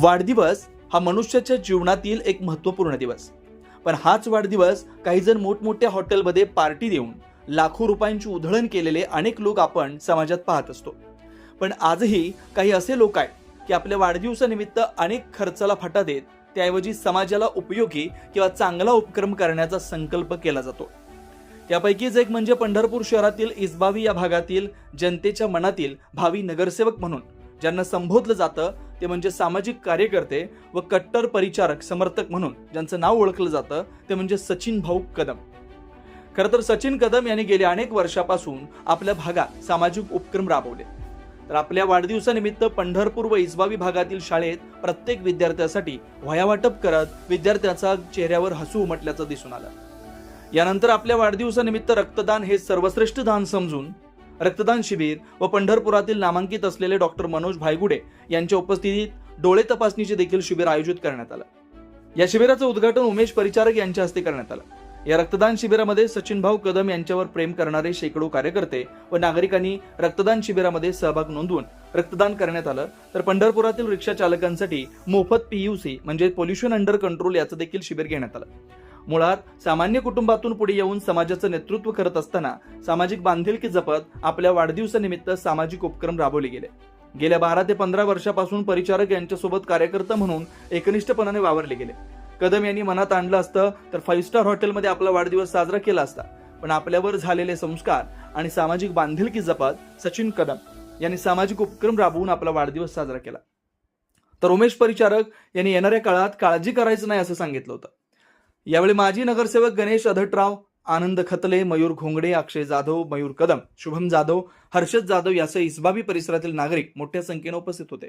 वाढदिवस हा मनुष्याच्या जीवनातील एक महत्त्वपूर्ण दिवस. पण हाच वाढदिवस काही जण मोठमोठ्या हॉटेलमध्ये पार्टी देऊन लाखो रुपयांची उधळण केलेले अनेक लोक आपण समाजात पाहत असतो. पण आजही काही असे लोक आहेत की आपल्या वाढदिवसानिमित्त अनेक खर्चाला फाटा देत त्याऐवजी समाजाला उपयोगी किंवा चांगला उपक्रम करण्याचा संकल्प केला जातो. त्यापैकीच एक म्हणजे पंढरपूर शहरातील इस्बावी या भागातील जनतेच्या मनातील भावी नगरसेवक म्हणून ज्यांना संबोधलं जातं ते म्हणजे सामाजिक कार्यकर्ते व कट्टर परिचारक समर्थक म्हणून ज्यांचं नाव ओळखलं जातं ते म्हणजे सचिन भाऊ कदम. खरं तर सचिन कदम यांनी गेल्या अनेक वर्षापासून आपल्या भागात सामाजिक उपक्रम राबवले. तर आपल्या वाढदिवसानिमित्त पंढरपूर व इस्बावी भागातील शाळेत प्रत्येक विद्यार्थ्यासाठी वयावाटप करत विद्यार्थ्याचा चेहऱ्यावर हसू उमटल्याचं दिसून आलं. यानंतर आपल्या वाढदिवसानिमित्त रक्तदान हे सर्वश्रेष्ठ दान समजून रक्तदान शिबिर व पंढरपुरातील नामांकित असलेले डॉक्टर मनोज भायगुडे यांच्या उपस्थितीत डोळे तपासणीचे देखील शिबिर आयोजित करण्यात आलं. या शिबिराचं उद्घाटन उमेश परिचारक यांच्या हस्ते करण्यात आलं. या रक्तदान शिबिरामध्ये सचिन भाऊ कदम यांच्यावर प्रेम करणारे शेकडो कार्यकर्ते व नागरिकांनी रक्तदान शिबिरामध्ये सहभाग नोंदवून रक्तदान करण्यात आलं. तर पंढरपुरातील रिक्षा चालकांसाठी मोफत पीयूसी म्हणजे पोल्युशन अंडर कंट्रोल याचं देखील शिबिर घेण्यात आलं. मुळात सामान्य कुटुंबातून पुढे येऊन समाजाचं नेतृत्व करत असताना सामाजिक बांधिलकी जपत आपल्या वाढदिवसानिमित्त सामाजिक उपक्रम राबवले गेले. गेल्या बारा ते पंधरा वर्षापासून परिचारक यांच्यासोबत कार्यकर्ता म्हणून एकनिष्ठपणाने वावरले गेले. कदम यांनी मनात आणलं असतं तर फाईव्ह स्टार हॉटेलमध्ये आपला वाढदिवस साजरा केला असता. पण आपल्यावर झालेले संस्कार आणि सामाजिक बांधिलकी जपत सचिन कदम यांनी सामाजिक उपक्रम राबवून आपला वाढदिवस साजरा केला. तर उमेश परिचारक यांनी येणाऱ्या काळात काळजी करायचं नाही असं सांगितलं होतं. यावेळी माजी नगरसेवक गणेश अधटराव आनंद खतले मयूर घोंगडे अक्षय जाधव मयूर कदम शुभम जाधव हर्षद जाधव यासह इस्बाबी परिसरातील नागरिक मोठ्या संख्येने उपस्थित होते.